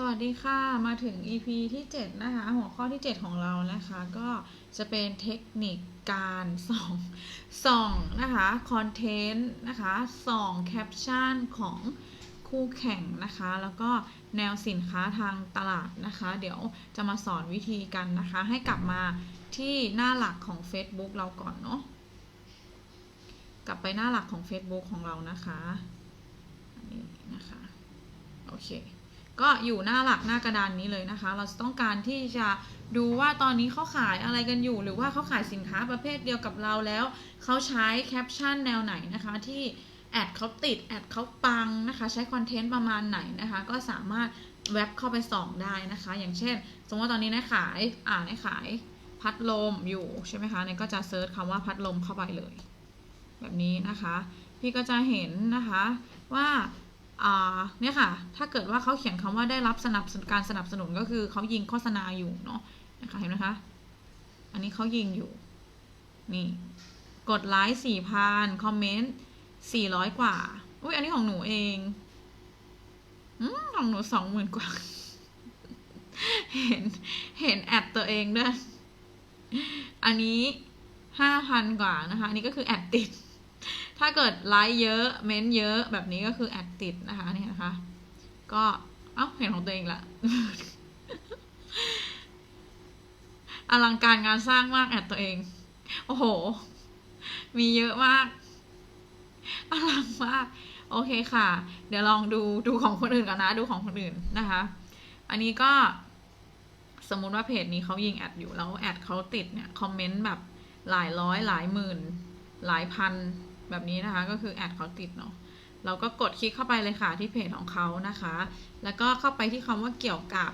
สวัสดีค่ะ มาถึง EP ที่ 7 นะคะ หัวข้อที่ 7 ของเรานะคะ ก็จะเป็นเทคนิคการส่องส่องนะคะคอนเทนต์นะคะส่องแคปชั่นของคู่แข่งนะคะ แล้วก็แนวสินค้าทางตลาดนะคะ เดี๋ยวจะมาสอนวิธีกันนะคะ ให้กลับมาที่หน้าหลักของ Facebook เราก่อนเนาะกลับไปหน้าหลักของ Facebook ของเรานะคะนนี้นะคะ โอเค ก็อยู่หน้าหลักหน้ากระดานนี้เลยนะคะ เราจะต้องการที่จะดูว่าตอนนี้เขาขายอะไรกันอยู่ หรือว่าเขาขายสินค้าประเภทเดียวกับเราแล้ว เขาใช้แคปชั่นแนวไหนนะคะที่แอดเขาติดแอดเขาปังนะคะ ใช้คอนเทนต์ประมาณไหนนะคะ ก็สามารถเว็บเข้าไปส่องได้นะคะ อย่างเช่น สมมติว่าตอนนี้นายขายอ่านายขายพัดลมอยู่ใช่ไหมคะนายก็จะเซิร์ชคำว่าพัดลมเข้าไปเลย แบบนี้นะคะ พี่ก็จะเห็นนะคะว่า เนี่ยค่ะ ถ้าเกิดว่าเขาเขียนคำว่าได้รับสนับการสนับสนุนก็คือเขายิงโฆษณาอยู่เนาะนะคะเห็นไหมคะ อันนี้เขายิงอยู่ นี่ กดไลค์สี่พันคอมเมนต์สี่ร้อยกว่า อุ้ยอันนี้ของหนูเองอืของหนูสองหมื่นกว่า เห็น เห็นแอดตัวเองด้วย อันนี้ห้าพันกว่านะคะ อันนี้ก็คือแอดติด ถ้าเกิดไลค์เยอะ เม้นเยอะแบบนี้ก็คือแอดติดนะคะนี่นะคะ ก็เอ้าเห็นของตัวเองละอลังการงานสร้างมากแอดตัวเอง โอ้โห มีเยอะมาก อลังมาก โอเคค่ะ เดี๋ยวลองดูดูของคนอื่นกันนะ ดูของคนอื่นนะคะ อันนี้ก็สมมุติว่าเพจนี้เขายิงแอดอยู่แล้วแอดเขาติดเนี่ยคอมเมนต์แบบหลายร้อยหลายหมื่น หลายพัน แบบนี้นะคะ ก็คือแอดเขาติดเนาะเราก็กดคลิกเข้าไปเลยค่ะที่เพจของเขานะคะ แล้วก็เข้าไปที่คำว่าเกี่ยวกับ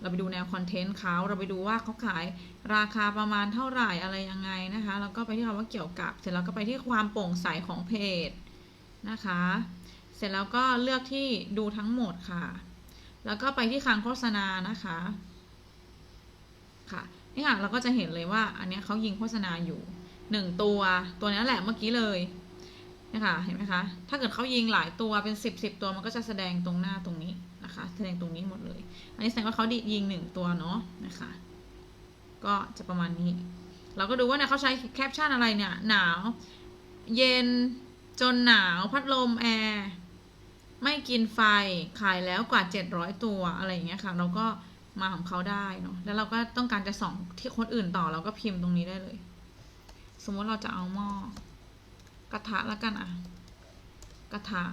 เราไปดูแนวคอนเทนต์เขาเราไปดูว่าเขาขายราคาประมาณเท่าไหร่อะไรยังไงนะคะ แล้วก็ไปที่คำว่าเกี่ยวกับ เสร็จแล้วก็ไปที่ความโปร่งใสของเพจนะคะ เสร็จแล้วก็เลือกที่ดูทั้งหมดค่ะ แล้วก็ไปที่คลังโฆษณานะคะค่ะนี่ค่ะเราก็จะเห็นเลยว่าอันนี้เขายิงโฆษณาอยู่ หนึ่งตัวตัวนี้แหละเมื่อกี้เลยนะคะเห็นไหมคะถ้าเกิดเขายิงหลายตัวเป็นสิบสิบตัวมันก็จะแสดงตรงหน้าตรงนี้นะคะแสดงตรงนี้หมดเลย อันนี้แสดงว่าเขาดิยิงหนึ่งตัวเนาะนะคะก็จะประมาณนี้ เราก็ดูว่าเนี่ยเขาใช้แคปชั่นอะไรเนี่ยหนาว เย็นจนหนาวพัดลมแอร์ไม่กินไฟขายแล้วกว่า 700 ตัวอะไรอย่างเงี้ยค่ะ เราก็มาของเขาได้เนาะแล้วเราก็ต้องการจะส่องที่คนอื่นต่อเราก็พิมพ์ตรงนี้ได้เลย มมติเราจะเอาหม้อกระทะแล้วกันอะกระทะ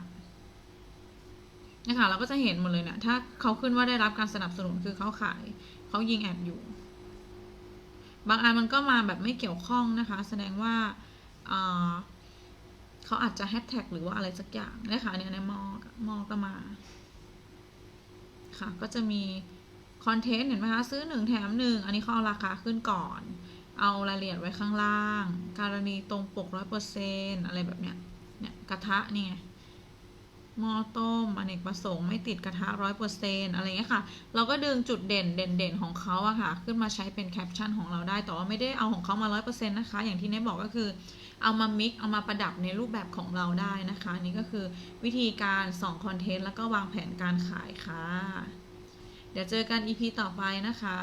นะคะเราก็จะเห็นหมดเลยเนะถ้าเขาขึ้นว่าได้รับการสนับสนุนคือเขาขายเขายิงแอดอยู่ บางอันมันก็มาแบบไม่เกี่ยวข้องนะคะ แสดงว่าเขาอาจจะแฮชแท็กหรือว่าอะไรสักอย่างนะคะเนี่ยในมอมอก็มา ค่ะก็จะมีคอนเทนต์เห็นไหมคะ ซื้อหนึ่งแถมหนึ่งอันนี้เขาเอาราคาขึ้นก่อน เอารายละเอียดไว้ข้างล่าง การณีตรงปกร้อยเปอร์เซนอะไรแบบเนี้ย เนี่ยกระทะนี่ไงหม้อต้มอเนกประสงค์ไม่ติดกระทะร้อยเปอร์เซนอะไรเงี้ยค่ะ เราก็ดึงจุดเด่นเด่นเด่นของเขาอะค่ะ ขึ้นมาใช้เป็นแคปชั่นของเราได้ แต่ว่าไม่ได้เอาของเขามาร้อยเปอร์เซ็นต์นะคะ อย่างที่เนบอกก็คือเอามามิกเอามาประดับในรูปแบบของเราได้นะคะ นี่ก็คือวิธีการส่องคอนเทนต์แล้วก็วางแผนการขายค่ะ เดี๋ยวเจอกัน EP ต่อไปนะคะ